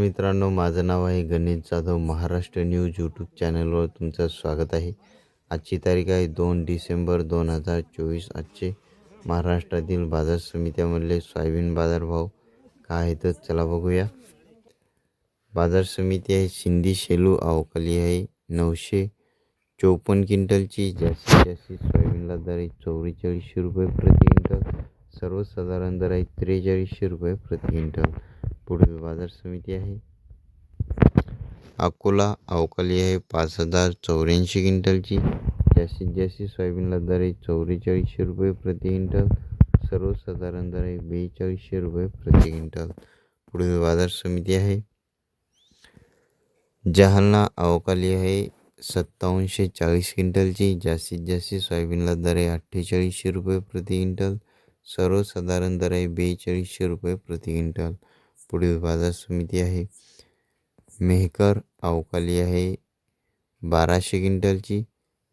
मित्रांनो माझं नाव आहे गणेश जाधव. महाराष्ट्र न्यूज यूट्यूब चॅनलवर तुमचं स्वागत आहे. आजची तारीख आहे दोन डिसेंबर दोन हजार चोवीस. आजचे महाराष्ट्रातील बाजार समित्यामधले सोयाबीन बाजारभाव काय आहे तर चला बघूया. बाजार समिती आहे सिंधी शेलू अवकाली आहे नऊशे चोपन्न क्विंटलची. जास्तीत जास्त सोयाबीनला दर आहे चौवेचाळीसशे रुपये प्रति क्विंटल. सर्वसाधारण दर आहे त्रेचाळीसशे रुपये प्रति क्विंटल. पुढील बाज़ार समिती आहे. अकोला अवकाली आहे पाच हज़ार चौर चौऱ्याऐंशी क्विंटलची. जास्तीत जास्त सोयाबीनला दर आहे चौवेचाळीसशे रुपये प्रति क्विंटल. सर्वसाधारण दर आहे बेचाळीसशे रुपये प्रति क्विंटल. पुढील बाज़ार समिती जालना अवकाली है सत्तावनशे चाळीस क्विंटलची. जास्तीत जास्त सोयाबीनला दर आहे अठ्ठेचाळीसशे रुपये प्रति क्विंटल. सर्वसाधारण दर आहे बेचाळीसशे रुपये प्रति क्विंटल. पुढील बाज़ार समिती आहे. मेहकर अवकाली आहे. बाराशे क्विंटलची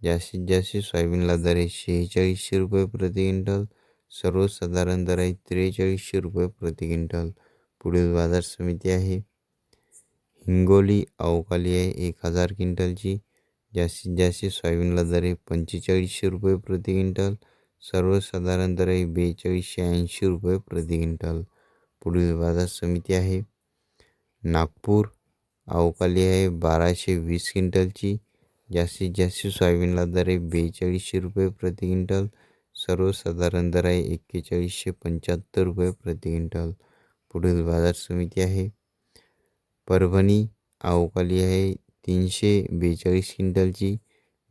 जास्तीत जास्त सोयाबीनला दर आहे. शेहेचाळीसशे रुपये प्रति क्विंटल. सर्वसाधारण दर आहे. त्रेचाळीसशे रुपये प्रति क्विंटल. पुढील बाज़ार समिती आहे. हिंगोली अवकाली आहे. एक हज़ार क्विंटलची जास्तीत जास्त सोयाबीनला दर आहे. पंचेचाळीसशे रुपये प्रति क्विंटल. सर्वसाधारण दर आहे. बेचाळीसशे ऐंशी रुपये प्रति क्विंटल. पुढील बाजार समिती आहे. नागपूर अवकाली आहे. बाराशे वीस क्विंटलची जास्तीत जास्त सोयाबीनला दर आहे. बेचाळीसशे रुपये प्रति क्विंटल. सर्वसाधारण दर आहे. एक्केचाळीसशे पंच्याहत्तर रुपये प्रति क्विंटल. पुढील बाजार समिती आहे. परभणी अवकाली आहे. तीनशे बेचाळीस क्विंटलची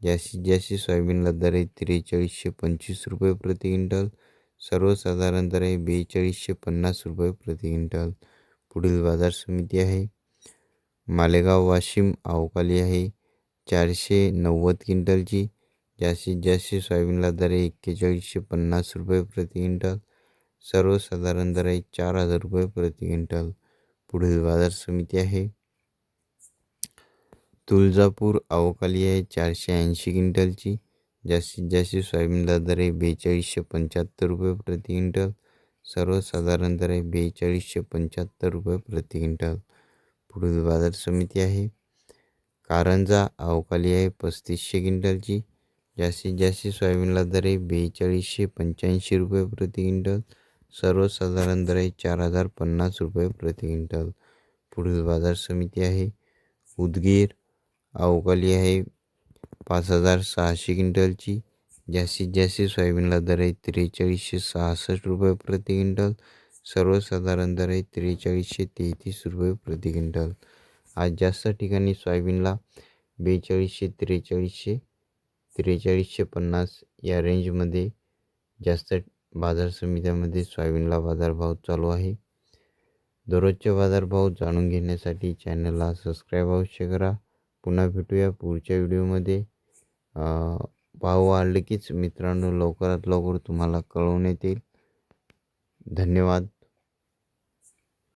जास्तीत जास्त सोयाबीनला दर आहे. त्रेचाळीसशे पंचवीस रुपये प्रति क्विंटल. सर्वसाधारण दर आहे बेचाळीसशे पन्नास रुपये प्रति क्विंटल. पुढील बाजार समिती आहे. मालेगाव वाशिम अवकाली आहे. चारशे नव्वद क्विंटलची जास्तीत जास्त सोयाबीनला दर आहे एक्केचाळीसशे पन्नास रुपये प्रति क्विंटल. सर्वसाधारण दर आहे चार हजार रुपये प्रति क्विंटल. पुढील बाजार समिती आहे. तुळजापूर अवकाली आहे. चारशे ऐंशी क्विंटलची जास्तीत जास्त सोयाबीनला दर आहे बेचाळीसशे पंच्याहत्तर रुपये प्रति क्विंटल. सर्वसाधारण दर आहे बेचाळीसशे पंच्याहत्तर रुपये प्रति क्विंटल. पुढील बाजार समिती आहे. कारंजा अवकाली आहे पस्तीसशे क्विंटलची. जास्तीत जास्त सोयाबीनला दर आहे बेचाळीसशे पंच्याऐंशी रुपये प्रति क्विंटल. सर्वसाधारण दर आहे चार हजार पन्नास रुपये प्रति क्विंटल. पुढील बाजार समिती आहे. उदगीर अवकाली आहे पाच हजार सहाशे क्विंटलची. जास्तीत जास्त सोयाबीनला दर आहे त्रेचाळीसशे सहासष्ट रुपये प्रति क्विंटल. सर्वसाधारण दर आहे त्रेचाळीसशे तेहतीस रुपये प्रति क्विंटल. आज जास्त ठिकाणी सोयाबीनला बेचाळीसशे त्रेचाळीसशे त्रेचाळीसशे पन्नास या रेंजमध्ये जास्त बाजार समित्यामध्ये सोयाबीनला बाजारभाव चालू आहे. दररोजचे बाजारभाव जाणून घेण्यासाठी चॅनलला सबस्क्राईब अवश्य करा. पुन्हा भेटूया पुढच्या व्हिडिओमध्ये. भाव वाढले कीच मित्रांनो लवकरात लवकर तुम्हाला कळवण्यात येईल धन्यवाद.